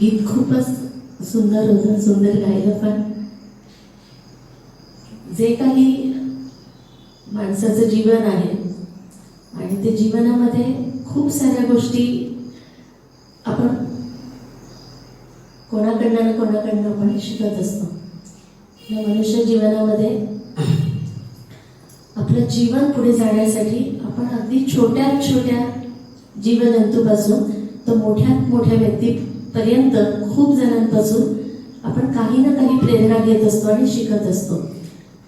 गीत खूपच सुंदर होतं सुंदर गायलं पण. जे काही माणसाचं जीवन आहे आणि ते जीवनामध्ये खूप साऱ्या गोष्टी आपण कोणाकडनं ना कोणाकडनं आपण शिकत असतो. या मनुष्य जीवनामध्ये आपलं जीवन पुढे जाण्यासाठी आपण अगदी छोट्यात छोट्या जीवजंतूपासून तर मोठ्यात मोठ्या पर्यंत खूप जणांपासून आपण काही ना काही प्रेरणा घेत असतो आणि शिकत असतो.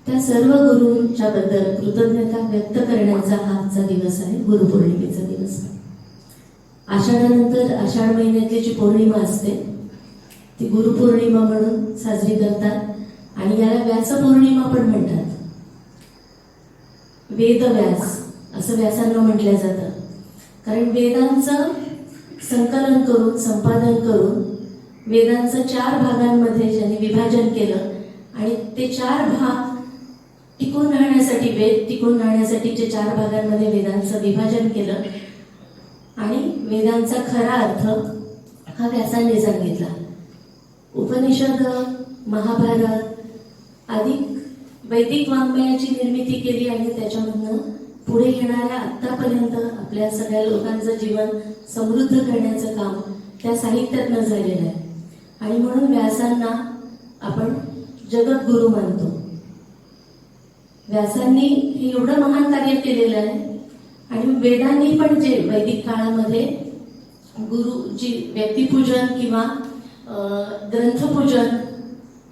त्या सर्व गुरूंच्या बद्दल कृतज्ञता व्यक्त करण्याचा हा आजचा दिवस आहे गुरुपौर्णिमेचा दिवस. आषाढानंतर आषाढ महिन्यातली जी पौर्णिमा असते ती गुरुपौर्णिमा म्हणून साजरी करतात आणि याला व्यास पौर्णिमा पण म्हणतात. वेदव्यास असं व्यासांना म्हटलं जातं. कारण वेदांचं संकलन करून संपादन करून वेदांचं चार भागांमध्ये ज्यांनी विभाजन केलं आणि ते चार भाग टिकून राहण्यासाठी वेद टिकून राहण्यासाठीचे चार भागांमध्ये वेदांचं विभाजन केलं आणि वेदांचा खरा अर्थ हा व्यासांनी सांगितला. उपनिषद महाभारत अधिक वैदिक वाङ्मयाची निर्मिती केली आणि त्याच्यामधनं पुढे येणाऱ्या आत्तापर्यंत आपल्या सगळ्या लोकांचं जीवन समृद्ध करण्याचं काम त्या साहित्यातनं झालेलं आहे. आणि म्हणून व्यासांना आपण जगद्गुरू मानतो. व्यासांनी हे एवढं महान कार्य केलेलं आहे. आणि वेदांनी पण जे वैदिक काळामध्ये गुरु जी व्यक्तिपूजन किंवा ग्रंथपूजन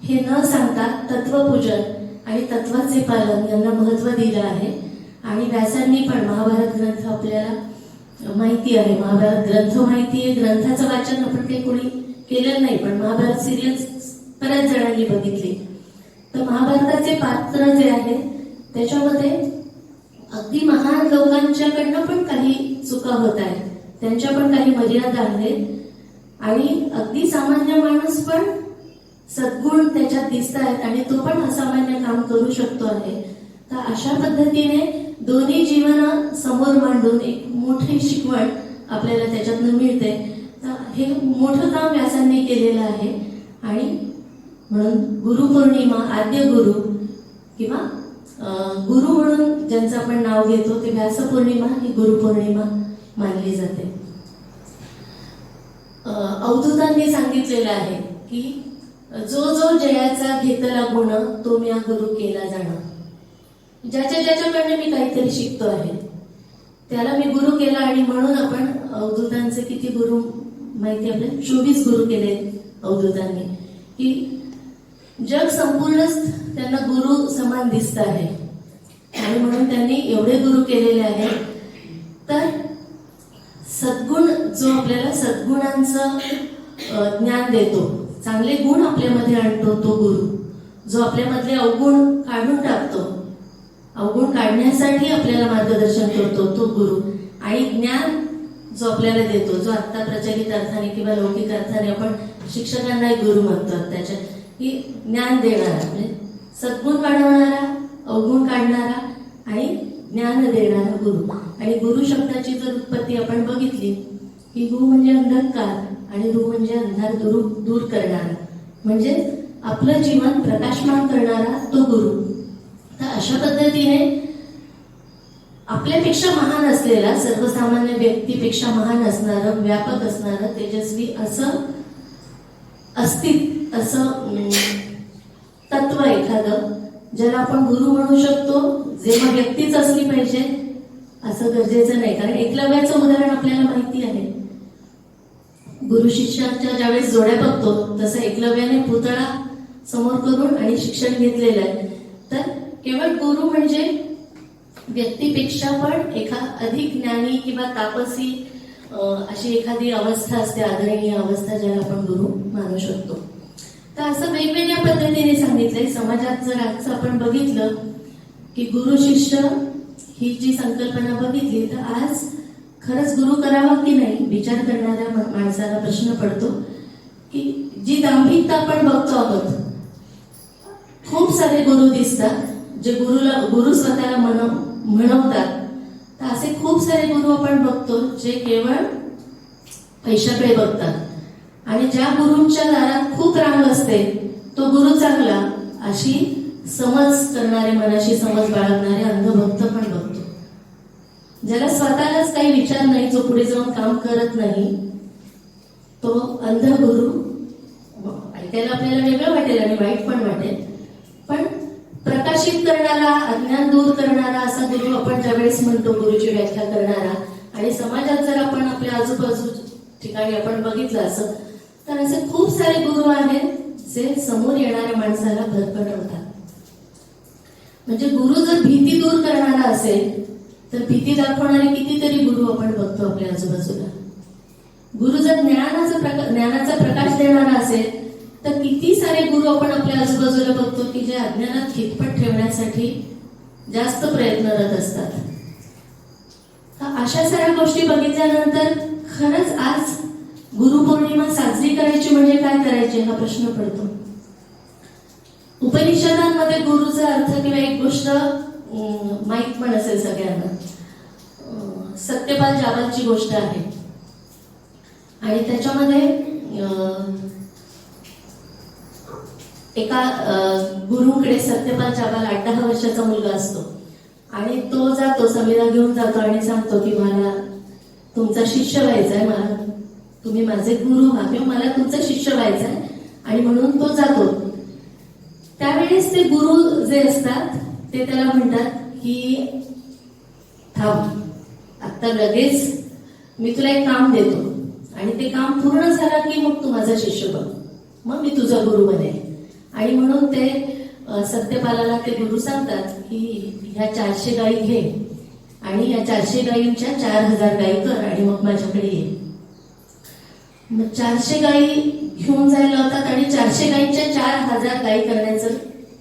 हे न सांगता तत्वपूजन आणि तत्वाचे पालन यांना महत्त्व दिलं आहे. आणि व्यासांनी पण महाभारत ग्रंथ आपल्याला माहिती आहे. महाभारत ग्रंथ माहिती आहे. ग्रंथाचं वाचन आपण काही कोणी केलं नाही पण महाभारत सिरियल बऱ्याच जणांनी बघितली. तर महाभारताचे पात्र जे आहे त्याच्यामध्ये अगदी महान लोकांच्याकडनं पण काही चुका होत आहेत. त्यांच्या पण काही मर्यादा आहेत. आणि अगदी सामान्य माणूस पण सद्गुण त्याच्यात दिसत आहेत आणि तो पण असामान्य काम करू शकतो आहे. तर अशा पद्धतीने दोन्ही जीवन समोर मांडून एक मोठी शिकवण आपल्याला त्याच्यातनं मिळते. तर हे मोठं काम व्यासांनी केलेलं आहे. आणि म्हणून गुरुपौर्णिमा आद्य गुरु किंवा गुरु म्हणून ज्यांचं आपण नाव घेतो ते व्यासपौर्णिमा ही गुरुपौर्णिमा मानली जाते. अवधूतांनी सांगितलेलं आहे की जो जो जयाचा घेतला गुण तो मी गुरु केला जाणं ज्याच्या ज्याच्याकडनं मी काहीतरी शिकतो आहे त्याला मी गुरु केला आणि म्हणून आपण अवधूतांचे किती गुरु माहिती आपल्याला? चोवीस गुरु केले अवधूतांनी. की जग संपूर्णच त्यांना गुरु समान दिसत आहे. आणि म्हणून त्यांनी एवढे गुरु केलेले आहेत तर सद्गुण जो आपल्याला सद्गुणांचं ज्ञान देतो चांगले गुण आपल्यामध्ये आणतो तो गुरु. जो आपल्यामधले अवगुण काढून टाकतो. अवगुण काढण्यासाठी आपल्याला मार्गदर्शन करतो तो गुरु. आणि ज्ञान जो आपल्याला देतो जो आत्ता प्रचलित अर्थाने किंवा लौकिक अर्थाने आपण शिक्षकांना गुरु म्हणतो त्याच्या की ज्ञान देणारा म्हणजे सद्गुण वाढवणारा अवगुण काढणारा आणि ज्ञान देणारा गुरु. आणि गुरु शब्दाची जर उत्पत्ती आपण बघितली की गुरु म्हणजे अंधकार आणि गुरु म्हणजे अंधार दूर दूर करणारा. म्हणजे आपलं जीवन प्रकाशमान करणारा तो गुरु. तर अशा पद्धतीने आपल्यापेक्षा महान असलेला सर्वसामान्य व्यक्तीपेक्षा महान असणारं व्यापक असणारं तेजस्वी असं अस्तित्व असं तत्व एखादं ज्याला आपण गुरु म्हणू शकतो जेव्हा व्यक्तीच असली पाहिजे असं गरजेचं नाही. कारण एकलव्याचं उदाहरण आपल्याला माहिती आहे. गुरु शिष्याच्या ज्यावेळेस जोड्या बघतो तसं एकलव्याने पुतळा समोर करून आणि शिक्षण घेतलेलं आहे. तर केवळ गुरु म्हणजे व्यक्तीपेक्षा पण एका अधिक ज्ञानी किंवा तापसी अशी एखादी अवस्था असते आदरणीय अवस्था ज्याला आपण गुरु मानू शकतो. तर असं वेगवेगळ्या पद्धतीने सांगितलंय. समाजात जर आजचं आपण बघितलं की गुरु शिष्य ही जी संकल्पना बघितली तर आज खरंच गुरु करावा की नाही विचार करणाऱ्या माणसाला प्रश्न पडतो की जी दांभिकता आपण बघतो आहोत खूप सारे गुरु दिसतात. जे गुरुला गुरु स्वतःला म्हण म्हणवतात. तर असे खूप सारे गुरु आपण बघतो जे केवळ पैशाकडे बघतात. आणि ज्या गुरूंच्या दारात खूप रांग असते तो गुरु चांगला अशी समज करणारे मनाशी समज बाळगणारे अंधभक्त पण बघतो. ज्याला स्वतःलाच काही विचार नाही जो पुढे जाऊन काम करत नाही तो अंध गुरु ऐकायला आपल्याला वेगळं वाटेल आणि वाईट पण वाटेल. प्रकाशित करणारा अज्ञान दूर करणारा असा गुरु आपण ज्यावेळेस म्हणतो गुरुची व्याख्या करणारा आणि समाजात जर आपण आपल्या आजूबाजू ठिकाणी आपण बघितलं असं तर असे खूप सारे गुरु आहेत जे समोर येणाऱ्या माणसाला भरकटवतात म्हणजे गुरु जर भीती दूर करणारा असेल तर भीती दाखवणारे कितीतरी गुरु आपण बघतो आपल्या आजूबाजूला. गुरु जर ज्ञानाचा प्रका ज्ञानाचा प्रकाश देणारा असेल किती सारे गुरु आपण आपल्या आजूबाजूला बघतो की जे अज्ञानात खितपट ठेवण्यासाठी जास्त प्रयत्नरत असतात. अशा साऱ्या गोष्टी बघितल्यानंतर खरंच आज गुरुपौर्णिमा साजरी करायची म्हणजे काय करायची हा प्रश्न पडतो. उपनिषदांमध्ये गुरुचा अर्थ किंवा एक गोष्ट माहीत पण असेल सगळ्यांना. सत्यपाल जाबालची गोष्ट आहे. आणि त्याच्यामध्ये एका गुरुकडे सत्यपाल जाबाल आठ दहा वर्षाचा मुलगा असतो. आणि तो जातो समीरा घेऊन जातो आणि सांगतो की मला तुमचा शिष्य व्हायचा आहे मला तुम्ही माझे गुरु व्हा किंवा मला तुमचा शिष्य व्हायचा आहे. आणि म्हणून तो जातो. त्यावेळेस ते गुरु जे असतात ते त्याला म्हणतात की थांब आता लगेच मी तुला एक काम देतो. आणि ते काम पूर्ण झालं की मग तू माझा शिष्य बन. मग मी तुझा गुरु बनेल आणि म्हणून ते सत्यपालाला ते गुरु सांगतात की ह्या चारशे गायी घे. आणि या चारशे गायींच्या चार हजार गायी कर आणि मग माझ्याकडे ये. मग चारशे गायी घेऊन जायला होतात आणि चारशे गायींच्या चार हजार गायी करण्याचं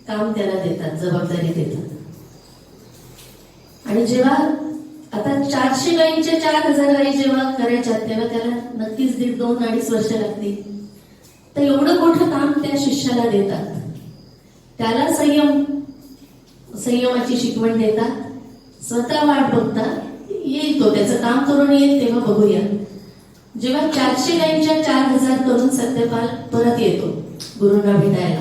काम त्याला देतात जबाबदारी देतात. आणि जेव्हा आता चारशे गायींच्या चार हजार गायी जेव्हा करायच्या तेव्हा त्याला नक्कीच दीड दोन अडीच वर्ष लागतील. तर एवढं मोठं काम त्या शिष्याला देतात. त्याला संयम संयमाची शिकवण देतात. स्वतः वाट बघतात. येईल तो त्याचं काम करून येईल तेव्हा बघूया. जेव्हा चारशे गायींच्या चार हजार करून सत्यपाल परत येतो गुरुंना भेटायला.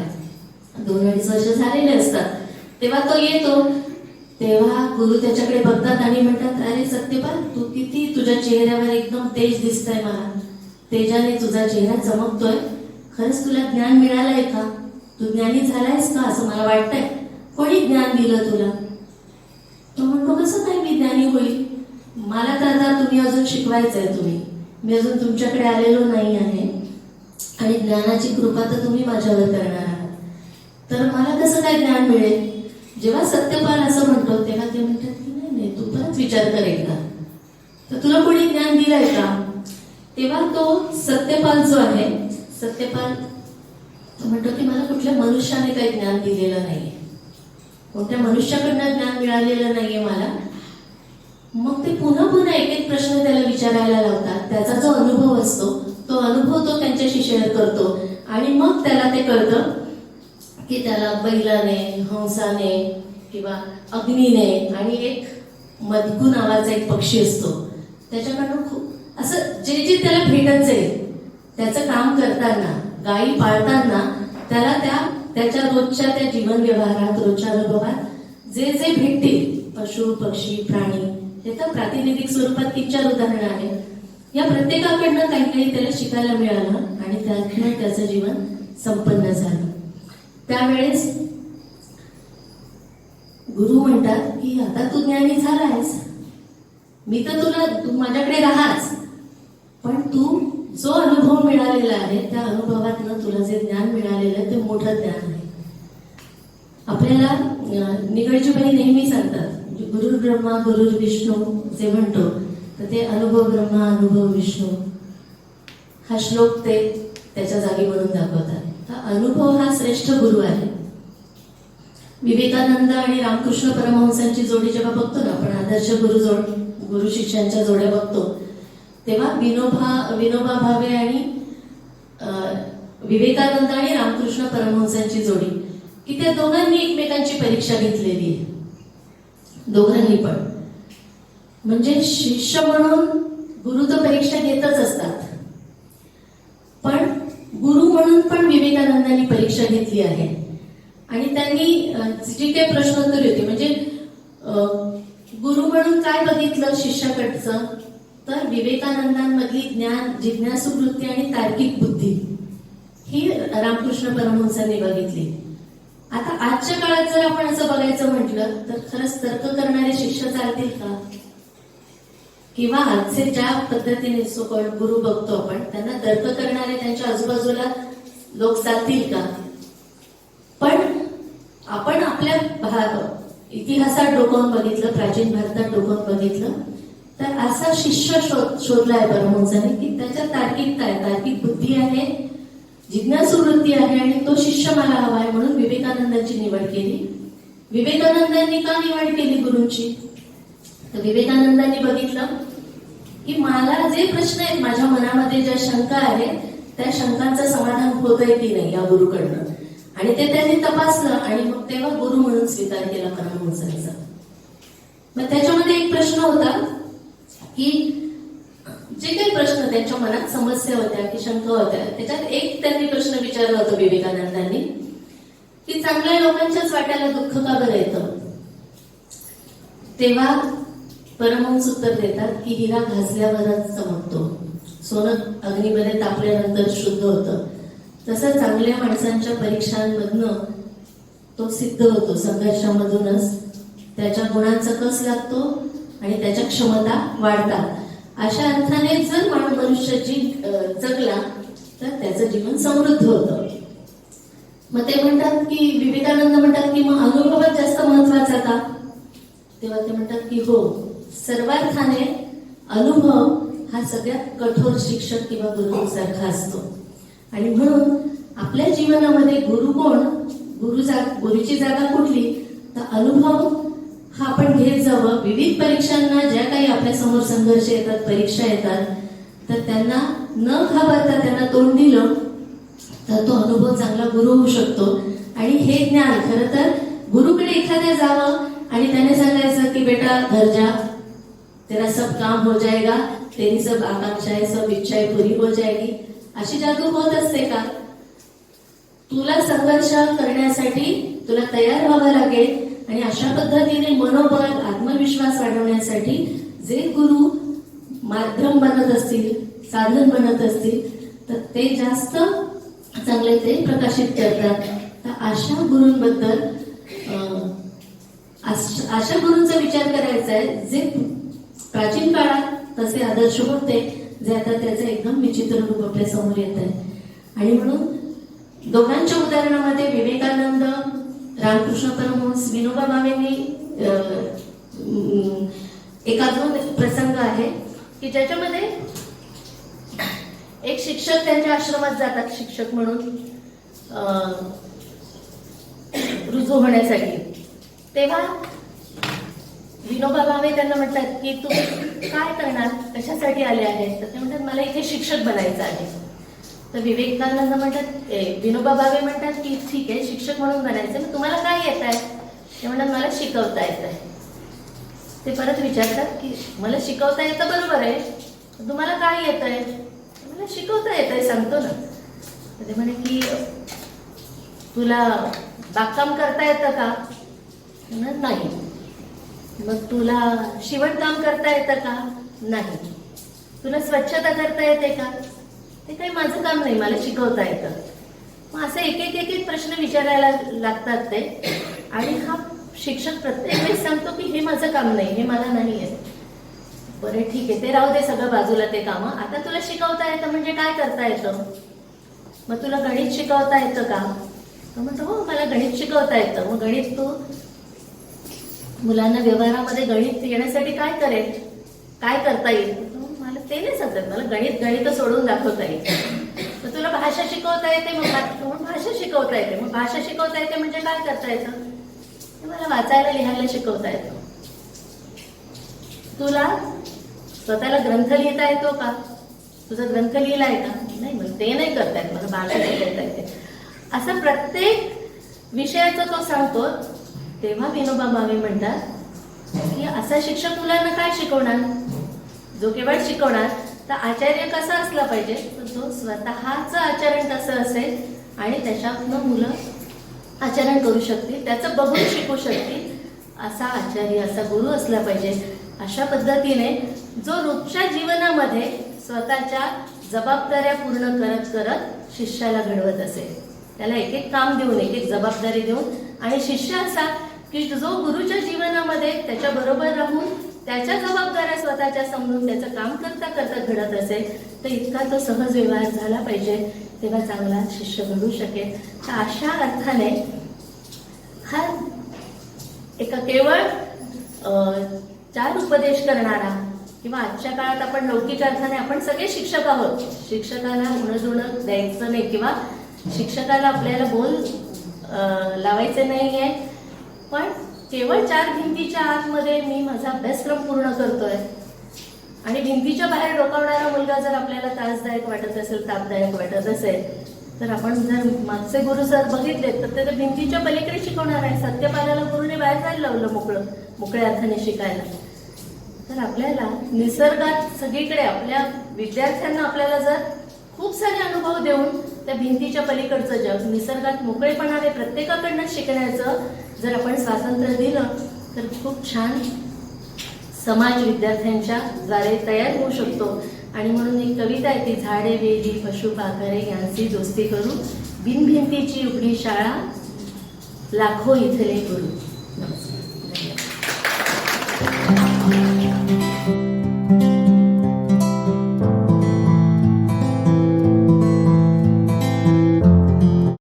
दोन अडीच वर्ष झालेले असतात. तेव्हा तो येतो. तेव्हा गुरु त्याच्याकडे बघतात आणि म्हणतात अरे सत्यपाल तू किती तुझ्या चेहऱ्यावर एकदम तेज दिसतंय मला तेजाने तुझा चेहरा चमकतोय. खरंच तुला ज्ञान मिळालंय का? तू ज्ञानी झालायस का असं मला वाटतंय? कोणी ज्ञान दिलं तुला? तो म्हणतो कसं काय मी ज्ञानी होईल? मला तर आता तुम्ही अजून शिकवायचंय तुम्ही. मी अजून तुमच्याकडे आलेलो नाही आहे. आणि ज्ञानाची कृपा तर तुम्ही माझ्यावर करणार आहात. तर मला कसं काय ज्ञान मिळेल? जेव्हा सत्यपाल असं म्हणतो तेव्हा ते म्हणतात की नाही नाही तू परत विचार करेल का तर तुला कोणी ज्ञान दिलंय का? तेव्हा तो सत्यपाल जो आहे सत्यपाल म्हणतो की मला कुठल्या मनुष्याने काही ज्ञान दिलेलं नाहीये. कोणत्या मनुष्याकडनं ज्ञान मिळालेलं नाहीये मला. मग ते पुन्हा पुन्हा एक एक प्रश्न त्याला विचारायला लावतात. त्याचा जो अनुभव असतो तो अनुभव तो त्यांच्याशी शेअर करतो. आणि मग त्याला ते कळतं की त्याला बैलाने हंसाने किंवा अग्नीने आणि एक मधकू नावाचा एक पक्षी असतो. त्याच्याकडनं खूप असं जे जे त्याला भेटत जाईल त्याचं काम करताना गायी पाळताना त्याला त्या त्याच्या रोजच्या त्या जीवन व्यवहारात रोजच्या अनुभवात जे जे भेटतील पशु पक्षी प्राणी हे तर प्रातिनिधिक स्वरूपात तीन चार उदाहरणं आहेत. या प्रत्येकाकडनं काही काही त्याला शिकायला मिळालं आणि त्यातनं त्याचं जीवन संपन्न झालं. त्यावेळेस गुरु म्हणतात की आता तू ज्ञानी झालायस. मी तर तुला तू माझ्याकडे राहाच. पण तू जो अनुभव मिळालेला आहे त्या अनुभवातनं तुला जे ज्ञान मिळालेलं आहे ते मोठं ज्ञान आहे. आपल्याला अं, निगडजीबाई नेहमी सांगतात गुरु ब्रह्मा गुरु विष्णू जे म्हणतो तर ते अनुभव ब्रह्मा अनुभव विष्णू. हा श्लोक ते त्याच्या जागी म्हणून दाखवतात. तर अनुभव हा श्रेष्ठ गुरु आहे. विवेकानंद आणि रामकृष्ण परमहंसांची जोडी जेव्हा बघतो ना आपण आदर्श गुरु जोड गुरु शिष्यांच्या जोड्या बघतो तेव्हा विनोबा विनोबा भावे आणि विवेकानंद आणि रामकृष्ण परमहंसांची जोडी. की त्या दोघांनी एकमेकांची परीक्षा घेतलेली आहे. दोघांनी पण. म्हणजे शिष्य म्हणून गुरु तर परीक्षा घेतच असतात. पण गुरु म्हणून पण विवेकानंदांनी परीक्षा घेतली आहे. आणि त्यांनी जी काही प्रश्नोत्तरी होती म्हणजे गुरु म्हणून काय बघितलं शिष्याकडचं? तर विवेकानंदांमधली ज्ञान जिज्ञासू वृत्ती आणि तार्किक बुद्धी. ही रामकृष्ण परमहंसांनी बघितली. आता आजच्या काळात जर आपण असं बघायचं म्हटलं तर खरंच तर्क करणारे शिष्य चालतील का? किंवा आजचे ज्या पद्धतीने सोकॉल गुरु बघतो आपण त्यांना तर्क करणारे त्यांच्या आजूबाजूला लोक चालतील का? पण आपण आपल्या भा- इतिहासात डोकावून बघितलं प्राचीन भारतात डोकावून बघितलं तर असा शिष्य शोध शोधलाय परमहंसाने की त्याच्या तार्किकता आहे तार्किक बुद्धी आहे जिज्ञासू वृत्ती आहे आणि तो शिष्य मला हवा आहे म्हणून विवेकानंदांची निवड केली. विवेकानंदांनी का निवड केली गुरूंची? तर विवेकानंदांनी बघितलं की मला जे प्रश्न आहेत माझ्या मनामध्ये ज्या शंका आहेत त्या शंकांचं समाधान होत आहे की नाही या गुरुकडनं? आणि ते त्यांनी तपासलं आणि मग तेव्हा गुरु म्हणून स्वीकार केला परमहंसांचा. मग त्याच्यामध्ये एक प्रश्न होता की जे काही प्रश्न त्यांच्या मनात समस्या होत्या की शंका होत्या त्याच्यात एक त्यांनी प्रश्न विचारला होता विवेकानंदांनी की चांगल्या लोकांच्याच वाट्याला दुःख का बरं येतं? तेव्हा परमहंस उत्तर देतात की हिरा घासल्यावरच चमकतो. सोनं अग्निमध्ये तापल्यानंतर शुद्ध होतं. तसं चांगल्या माणसांच्या परीक्षांमधनं तो सिद्ध होतो. संघर्षामधूनच त्याच्या गुणांचा कस लागतो? आणि त्याच्या क्षमता वाढतात. अशा अर्थाने जर माणूस मनुष्य जी जगला तर त्याचं जीवन समृद्ध होतं. मग ते म्हणतात की विवेकानंद म्हणतात की मग अनुभवात जास्त महत्त्वाचा का? तेव्हा ते म्हणतात की हो सर्वार्थाने अनुभव हा सगळ्यात कठोर शिक्षक किंवा गुरुसारखा असतो. आणि म्हणून आपल्या जीवनामध्ये गुरु कोण गुरु जा गुरुची जागा कुठली? तर अनुभव हा आपण घेत जावं. विविध परीक्षांना ज्या काही आपल्यासमोर संघर्ष येतात परीक्षा येतात तर त्यांना न घाबरता त्यांना तोंड दिलं तर तो अनुभव चांगला गुरु होऊ शकतो. आणि हे ज्ञान खरं तर गुरुकडे एखाद्या जावं आणि त्याने सांगायचं की बेटा घर जा. तेरा सब काम हो जाएगा. तेरी सब आकांक्षाएं सब इच्छाएं पूरी हो जाएगी. अशी जादू होत असते का? तुला संघर्ष करण्यासाठी तुला तयार व्हावं लागेल. आणि अशा पद्धतीने मनोबल आत्मविश्वास वाढवण्यासाठी जे गुरु माध्यम बनत असतील साधन बनत असतील तर ते जास्त चांगले ते प्रकाशित करतात. तर अशा गुरूंबद्दल अशा गुरूंचा विचार करायचा आहे जे प्राचीन काळात तसे आदर्श होते जे आता त्याचं एकदम विचित्र रूप आपल्यासमोर येत आहे. आणि म्हणून दोघांच्या उदाहरणामध्ये विवेकानंद रामकृष्ण परमहंस विनोबा भावेंनी एका दोन प्रसंग आहे की ज्याच्यामध्ये एक शिक्षक त्यांच्या आश्रमात जातात शिक्षक म्हणून रुजू होण्यासाठी. तेव्हा विनोबा भावे त्यांना म्हणतात की तुम्ही काय करणार? कशासाठी आले आहेत तर ते म्हणतात मला इथे शिक्षक बनायचं आहे. तर विवेकानंद म्हणतात ए, विनोबा भावे म्हणतात की ठीक आहे शिक्षक म्हणून बनायचं मग तुम्हाला काय येत आहे? ते म्हणतात मला शिकवता येत आहे. ते परत विचारतात की मला शिकवता येतं बरोबर आहे तुम्हाला काय येत आहे? मला शिकवता येत आहे सांगतो ना. तर ते म्हणे की तुला बागकाम करता येतं का? म्हणत, नाही. मग तुला शिवणकाम करता येतं का? नाही. तुला स्वच्छता करता येते का? ते काही माझं काम नाही मला शिकवता येतं. मग असं एक एक एक एक प्रश्न विचारायला लागतात ते. आणि हा शिक्षक प्रत्येक वेळेस सांगतो की हे माझं काम नाही हे मला नाही आहे. बरं ठीक आहे ते राहू दे सगळं बाजूला ते कामं. आता तुला शिकवता येतं म्हणजे काय करता येतं? मग तुला गणित शिकवता येतं का? तो म्हणतो हो मला गणित शिकवता येतं. मग गणित तू मुलांना व्यवहारामध्ये गणित येण्यासाठी काय करेल? काय करता येईल? ते नाही समजत मला गणित गणित सोडून दाखवता येईल तर तुला भाषा शिकवता येते मग भाषा शिकवता येते. मग भाषा शिकवता येते म्हणजे काय करता येतं? मला वाचायला लिहायला शिकवता येतं. तुला स्वतःला ग्रंथ लिहिता येतो का? तुझा ग्रंथ लिहिला आहे का? नाही मग ते नाही करता येत. मला भाषा शिकवता येते. असं प्रत्येक विषयाचं तो सांगतो. तेव्हा विनोबा भावे म्हणतात की असा शिक्षक मुलांना काय शिकवणार? जो केवळ शिकवणार तर आचार्य कसा असला पाहिजे? तो स्वतःचं आचरण कसं असेल आणि त्याच्यातनं मुलं आचरण करू शकतील त्याचं बघून शिकू शकतील असा आचार्य असा गुरु असला पाहिजे. अशा पद्धतीने जो रोजच्या जीवनामध्ये स्वतःच्या जबाबदाऱ्या पूर्ण करत करत शिष्याला घडवत असेल त्याला एक एक काम देऊन एक एक जबाबदारी देऊन आणि शिष्य असा की जो गुरुच्या जीवनामध्ये त्याच्या बरोबर राहून त्याच्या जबाबदाऱ्या स्वतःच्या समजून त्याचं काम करता करता घडत असेल तर इतका तो सहज व्यवहार झाला पाहिजे तेव्हा चांगला शिष्य घडू शकेल. तर अशा अर्थाने हा एका केवळ चार उपदेश करणारा किंवा आजच्या काळात आपण लौकिक अर्थाने आपण सगळे शिक्षक आहोत. शिक्षकाला उणं द्यायचं नाही किंवा शिक्षकाला आपल्याला बोल लावायचं लावायचे नाही आहे पण केवळ चार भिंतीच्या आतमध्ये मी माझा अभ्यासक्रम पूर्ण करतोय. आणि भिंतीच्या बाहेर डोकावणारा मुलगा जर आपल्याला त्रासदायक वाटत असेल तापदायक वाटत असेल तर आपण जर मागचे गुरु जर बघितले तर ते भिंतीच्या पलीकडे शिकवणार आहे सत्यपालाला गुरुने बाहेर जायला लावलं मोकळं मोकळ्या अर्थाने शिकायला. तर आपल्याला निसर्गात सगळीकडे आपल्या विद्यार्थ्यांना आपल्याला जर खूप सारे अनुभव देऊन त्या भिंतीच्या पलीकडचं जग निसर्गात मोकळेपणाने प्रत्येकाकडनं शिकण्याचं जर आपण स्वातंत्र्य दिलं तर खूप छान समाज विद्यार्थ्यांच्या द्वारे तयार होऊ शकतो. आणि म्हणून एक कविता आहे ती झाडे वेली पशु पाखरे यांची दोस्ती करू. बिनभिंतीची उघडी शाळा लाखो इथले करू नमस्कार.